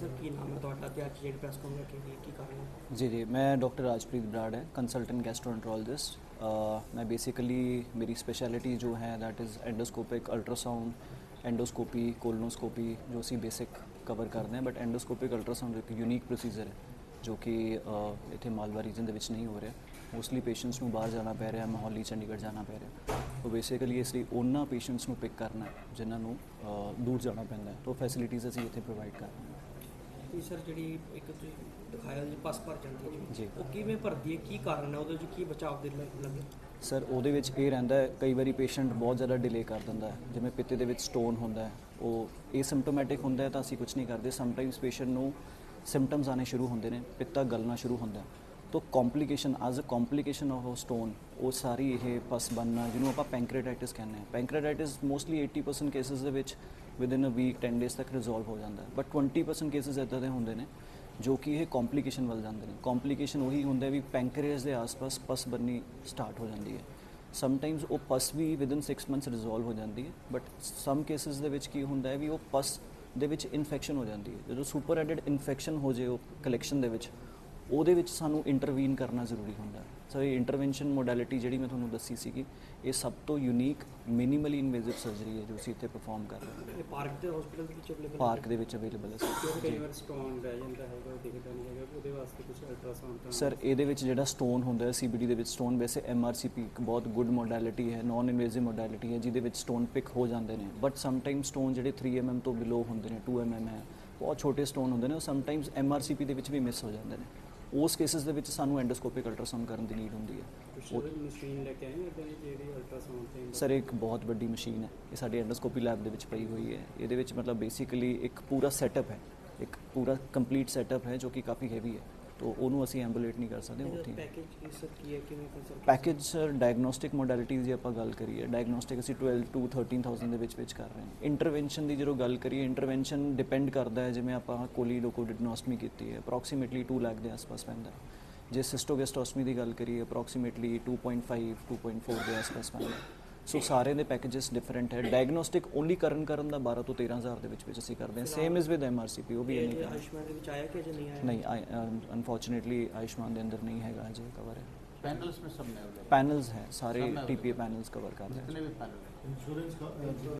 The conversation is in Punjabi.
ਸਰ, ਕੀ ਨਾਮ ਹੈ ਤੁਹਾਡਾ ਤੇ ਅੱਜ ਜਿਹੜੀ ਪ੍ਰੈਸ ਕਾਨਫਰੰਸ ਰੱਖੀ ਕੀ ਕਾਰਨ ਜੀ ਜੀ, ਮੈਂ ਡਾਕਟਰ ਰਾਜਪ੍ਰੀਤ ਬਰਾੜ ਹੈ ਕੰਸਲਟੈਂਟ ਗੈਸਟ੍ਰੋਐਂਟਰੋਲੋਜਿਸਟ ਮੈਂ ਬੇਸਿਕਲੀ ਮੇਰੀ ਸਪੈਸ਼ਲਿਟੀ ਜੋ ਹੈ, that is endoscopic ultrasound endoscopy colonoscopy ਜੋ ਅਸੀਂ ਬੇਸਿਕ ਕਵਰ ਕਰਦੇ ਹਾਂ ਬਟ ਐਂਡੋਸਕੋਪਿਕ ਅਲਟਰਾਸਾਊਂਡ ਇੱਕ ਯੂਨੀਕ ਪ੍ਰੋਸੀਜਰ ਹੈ, ਜੋ ਕਿ ਇੱਥੇ ਮਾਲਵਾ ਰੀਜਨ ਦੇ ਵਿੱਚ ਨਹੀਂ ਹੋ ਰਿਹਾ। ਮੋਸਟਲੀ ਪੇਸ਼ੈਂਟਸ ਨੂੰ ਬਾਹਰ ਜਾਣਾ ਪੈ ਰਿਹਾ, ਮੋਹਾਲੀ, ਚੰਡੀਗੜ੍ਹ ਜਾਣਾ ਪੈ ਰਿਹਾ। ਉਹ ਬੇਸਿਕਲੀ ਇਸ ਲਈ ਉਹਨਾਂ ਪੇਸ਼ੈਂਟਸ ਨੂੰ ਪਿਕ ਕਰਨਾ ਹੈ, ਜਿਨ੍ਹਾਂ ਨੂੰ ਦੂਰ ਜਾਣਾ ਪੈਂਦਾ ਹੈ। ਤਾਂ ਫੈਸਿਲਿਟੀਜ਼ ਅਸੀਂ ਇੱਥੇ ਪ੍ਰੋਵਾਈਡ ਕਰ ਰਹੇ ਹਾਂ। ਇਹ ਸਰ ਜਿਹੜੀ ਇੱਕ ਤੁਸੀਂ ਦਿਖਾਇਆ ਜੀ ਪਸ ਭਰ ਜਾਂਦੀ ਹੈ ਜੀ। ਉਹ ਕਿਵੇਂ ਭਰਦੀ ਹੈ? ਕੀ ਕਾਰਨ ਹੈ? ਉਹਦੇ ਵਿੱਚ ਕੀ ਬਚਾਅ ਦੇ ਲ- ਲੱਗੇ? ਸਰ ਉਹਦੇ ਵਿੱਚ ਇਹ ਰਹਿੰਦਾ ਹੈ ਕਈ ਵਾਰੀ ਪੇਸ਼ੈਂਟ ਬਹੁਤ ਜ਼ਿਆਦਾ ਡਿਲੇ ਕਰ ਦਿੰਦਾ ਹੈ। ਜਿਵੇਂ ਪਿੱਤੇ ਦੇ ਵਿੱਚ ਸਟੋਨ ਹੁੰਦਾ ਹੈ ਉਹ ਏਸਿਮਟੋਮੈਟਿਕ ਹੁੰਦਾ ਹੈ ਤਾਂ ਅਸੀਂ ਕੁਝ ਨਹੀਂ ਕਰਦੇ। ਸਮਟਾਈਮਸ ਪੇਸ਼ੈਂਟ ਨੂੰ ਸਿੰਪਟਮਸ ਆਣੇ ਸ਼ੁਰੂ ਹੁੰਦੇ ਨੇ ਪਿੱਤਾ ਗਲਣਾ ਸ਼ੁਰੂ ਹੁੰਦਾ ਹੈ। ਤੋਂ complication as a complication of stone ਉਹ ਸਾਰੀ ਇਹ ਪਸ ਬਣਨਾ, ਜਿਹਨੂੰ ਆਪਾਂ ਪੈਂਕ੍ਰੀਆਟਾਈਟਿਸ ਕਹਿੰਦੇ ਹਾਂ। ਪੈਂਕ੍ਰੀਆਟਾਈਟਿਸ ਮੋਸਟਲੀ 80% ਕੇਸਿਸ ਦੇ ਵਿੱਚ ਵਿਦਿਨ ਅ ਵੀਕ 10 ਡੇਜ਼ ਤੱਕ ਰਿਜ਼ੋਲਵ ਹੋ ਜਾਂਦਾ ਹੈ। ਬਟ 20% ਕੇਸਿਸ ਇਦਾਂ ਦੇ ਹੁੰਦੇ ਨੇ, ਜੋ ਕਿ ਇਹ ਕੰਪਲਿਕੇਸ਼ਨ ਵੱਲ ਜਾਂਦੇ ਨੇ। ਕੰਪਲਿਕੇਸ਼ਨ ਉਹੀ ਹੁੰਦਾ ਵੀ ਪੈਂਕਰੀਅਸ ਦੇ ਆਸ-ਪਾਸ ਪਸ ਬਣਨੀ ਸਟਾਰਟ ਹੋ ਜਾਂਦੀ ਹੈ। ਸਮਟਾਈਮਸ ਉਹ ਪਸ ਵੀ ਵਿਦਿਨ 6 ਮੰਥਸ ਰਿਜ਼ੋਲਵ ਹੋ ਜਾਂਦੀ ਹੈ। ਬਟ ਸਮ ਕੇਸਿਸ ਦੇ ਵਿੱਚ ਕੀ ਹੁੰਦਾ ਹੈ ਵੀ ਉਹ ਪਸ ਦੇ ਵਿੱਚ ਇਨਫੈਕਸ਼ਨ ਹੋ ਜਾਂਦੀ ਹੈ। ਜਦੋਂ ਸੁਪਰ ਐਡਡ ਇਨਫੈਕਸ਼ਨ ਹੋ ਜੇ ਉਹ ਕਲੈਕਸ਼ਨ ਦੇ ਵਿੱਚ ਉਹਦੇ ਵਿੱਚ ਸਾਨੂੰ ਇੰਟਰਵੀਨ ਕਰਨਾ ਜ਼ਰੂਰੀ ਹੁੰਦਾ। ਸੋ ਇਹ ਇੰਟਰਵੈਂਸ਼ਨ ਮੋਡੈਲਿਟੀ ਜਿਹੜੀ ਮੈਂ ਤੁਹਾਨੂੰ ਦੱਸੀ ਸੀਗੀ ਇਹ ਸਭ ਤੋਂ ਯੂਨੀਕ ਮਿਨੀਮਲੀ ਇਨਵੇਸਿਵ ਸਰਜਰੀ ਹੈ ਜੋ ਅਸੀਂ ਇੱਥੇ ਪਰਫਾਰਮ ਕਰ ਰਹੇ ਹਾਂ। ਇਹ ਪਾਰਕ ਦੇ ਹਸਪੀਟਲ ਦੇ ਵਿੱਚ ਅਵੇਲੇਬਲ ਪਾਰਕ ਦੇ ਵਿੱਚ ਅਵੇਲੇਬਲ ਹੈ ਸਰ ਕਈ ਵਾਰ ਸਟੋਨ ਰਹਿ ਜਾਂਦਾ ਹੈਗਾ ਉਹ ਦਿਖਦਾ ਨਹੀਂ ਹੈਗਾ ਉਹਦੇ ਵਾਸਤੇ ਕੁਝ ਅਲਟਰਾਸਾਊਂਡ ਸਰ ਇਹਦੇ ਵਿੱਚ ਜਿਹੜਾ ਸਟੋਨ ਹੁੰਦਾ ਹੈ ਸੀਬੀਡੀ ਦੇ ਵਿੱਚ ਸਟੋਨ ਵੈਸੇ ਐਮਆਰਸੀਪੀ ਇੱਕ ਬਹੁਤ ਗੁੱਡ ਮੋਡੈਲਿਟੀ ਹੈ ਨਾਨ ਇਨਵੇਸਿਵ ਮੋਡੈਲਿਟੀ ਹੈ ਜਿਹਦੇ ਵਿੱਚ ਸਟੋਨ ਪਿਕ ਹੋ ਜਾਂਦੇ ਨੇ। ਬਟ ਸਮ ਟਾਈਮ ਸਟੋਨ ਜਿਹੜੇ 3mm ਤੋਂ ਬਿਲੋ ਹੁੰਦੇ ਨੇ 2mm ਹੈ ਬਹੁਤ ਛੋਟੇ ਸਟੋਨ ਹੁੰਦੇ ਨੇ ਉਹ ਸਮ ਟਾਈਮਸ ਐਮਆਰਸੀਪੀ ਦੇ ਵਿੱਚ ਵੀ ਮਿਸ ਹੋ ਜਾਂਦੇ ਨੇ। ਉਸ ਕੇਸਿਸ ਦੇ ਵਿੱਚ ਸਾਨੂੰ ਐਂਡੋਸਕੋਪਿਕ ਅਲਟਰਾਸਾਊਂਡ ਕਰਨ ਦੀ ਨੀਡ ਹੁੰਦੀ ਹੈ। ਮਸ਼ੀਨ ਲੈ ਕੇ ਆਏ ਇਦਾਂ ਦੀ ਜਿਹੜੀ ਅਲਟਰਾਸਾਊਂਡ ਤੇ ਸਰ ਇੱਕ ਬਹੁਤ ਵੱਡੀ ਮਸ਼ੀਨ ਹੈ। ਇਹ ਸਾਡੀ ਐਂਡੋਸਕੋਪੀ ਲੈਬ ਦੇ ਵਿੱਚ ਪਈ ਹੋਈ ਹੈ। ਇਹਦੇ ਵਿੱਚ ਮਤਲਬ ਬੇਸਿਕਲੀ ਇੱਕ ਪੂਰਾ ਸੈਟਅਪ ਹੈ। ਇੱਕ ਪੂਰਾ ਕੰਪਲੀਟ ਸੈਟਅਪ ਹੈ ਜੋ ਕਿ ਕਾਫੀ ਹੈਵੀ ਹੈ। ਤਾਂ ਉਹਨੂੰ ਅਸੀਂ ਐਂਬੂਲੇਟ ਨਹੀਂ ਕਰ ਸਕਦੇ ਉੱਥੇ ਪੈਕੇਜ ਕੀ ਸਰ ਕੀ ਹੈ ਕਿਵੇਂ cancer package sir diagnostic modalities ਦੀ ਆਪਾਂ ਗੱਲ ਕਰੀਏ ਡਾਇਗਨੋਸਟਿਕ ਅਸੀਂ 12 ਟੂ 13000 ਦੇ ਵਿੱਚ ਵਿੱਚ ਕਰ ਰਹੇ ਹਾਂ। ਇੰਟਰਵੈਂਸ਼ਨ ਦੀ ਜਦੋਂ ਗੱਲ ਕਰੀਏ ਇੰਟਰਵੈਂਸ਼ਨ ਡਿਪੈਂਡ ਕਰਦਾ ਹੈ ਜਿਵੇਂ ਆਪਾਂ ਕੋਲੀ ਲੋਕੋਡਿਗਨੋਸਟਮੀ ਕੀਤੀ ਹੈ ਅਪਰੋਕਸੀਮੇਟਲੀ 2 ਲੱਖ ਦੇ ਆਸ-ਪਾਸ ਪੈਂਦਾ ਜੇ ਸਿਸਟੋਗੈਸਟੋਸਮੀ ਦੀ ਗੱਲ ਕਰੀਏ ਅਪਰੋਕਸੀਮੇਟਲੀ 2.5 2.4 ਦੇ ਆਸ-ਪਾਸ ਪੈਂਦਾ ਸੋ ਸਾਰਿਆਂ ਦੇ ਪੈਕੇजेस ਡਿਫਰੈਂਟ ਹੈ। ਡਾਇਗਨੋਸਟਿਕ ਓਨਲੀ ਕਰਨ ਕਰਨ ਦਾ 12 ਤੋਂ 13000 ਦੇ ਵਿੱਚ ਵਿੱਚ ਅਸੀਂ ਕਰਦੇ ਹਾਂ। ਸੇਮ ਇਜ਼ ਵਿਦ ਐਮਆਰਸੀਪੀ ਉਹ ਵੀ ਨਹੀਂ ਹੈ ਆਯੁਸ਼ਮਾਨ ਦੇ ਵਿੱਚ ਆਇਆ ਕਿ ਅਜੇ ਨਹੀਂ ਆਇਆ? ਨਹੀਂ ਅਨਫੋਰਚੂਨੇਟਲੀ ਆਯੁਸ਼ਮਾਨ ਦੇ ਅੰਦਰ ਨਹੀਂ ਹੈਗਾ ਅਜੇ ਕਵਰ ਹੈ। पैनल्स में सब में पैनल्स हैं सारे टीपीए पैनल्स कवर करते हैं जितने भी पैनल इंश्योरेंस का